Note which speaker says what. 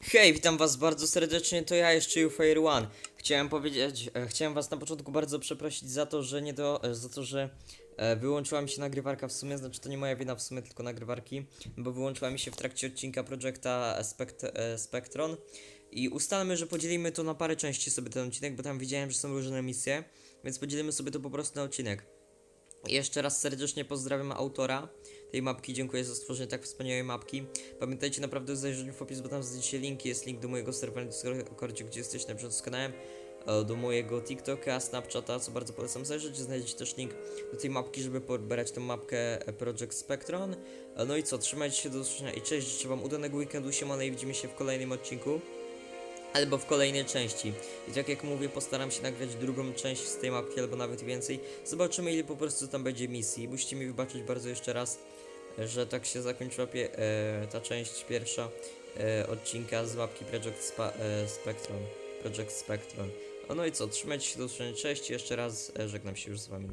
Speaker 1: Hej, witam was bardzo serdecznie, to ja jeszcze Fire One. Chciałem powiedzieć, e, chciałem was na początku bardzo przeprosić za to, że nie do, e, za to, że e, wyłączyła mi się nagrywarka w sumie, znaczy to nie moja wina w sumie, tylko nagrywarki, bo wyłączyła mi się w trakcie odcinka Projecta Spect e, Spectron i ustalmy, że podzielimy to na parę części sobie ten odcinek, bo tam widziałem, że są różne misje, więc podzielimy sobie to po prostu na odcinek. Jeszcze raz serdecznie pozdrawiam autora tej mapki, dziękuję za stworzenie tak wspaniałej mapki. Pamiętajcie naprawdę o zajrzeniu w opis, bo tam znajdziecie linki, jest link do mojego serwera na Discordzie, gdzie jesteście na bieżąco z kanałem, e, do mojego TikToka, Snapchata, co bardzo polecam zajrzeć. Znajdziecie też link do tej mapki, żeby pobierać tę mapkę Project Spectron. E, No i co, trzymajcie się do usłyszenia i cześć, życzę wam udanego weekendu, siemano i widzimy się w kolejnym odcinku. Albo w kolejnej części. I tak jak mówię, postaram się nagrać drugą część z tej mapki, albo nawet więcej. Zobaczymy, ile po prostu tam będzie misji. Musicie mi wybaczyć bardzo jeszcze raz, że tak się zakończyła e, ta część pierwsza e, odcinka z mapki Project Spa- e, Spectrum. Project Spectrum. O, no i co, trzymajcie się do usłyszenia. Cześć, jeszcze raz e, żegnam się już z wami.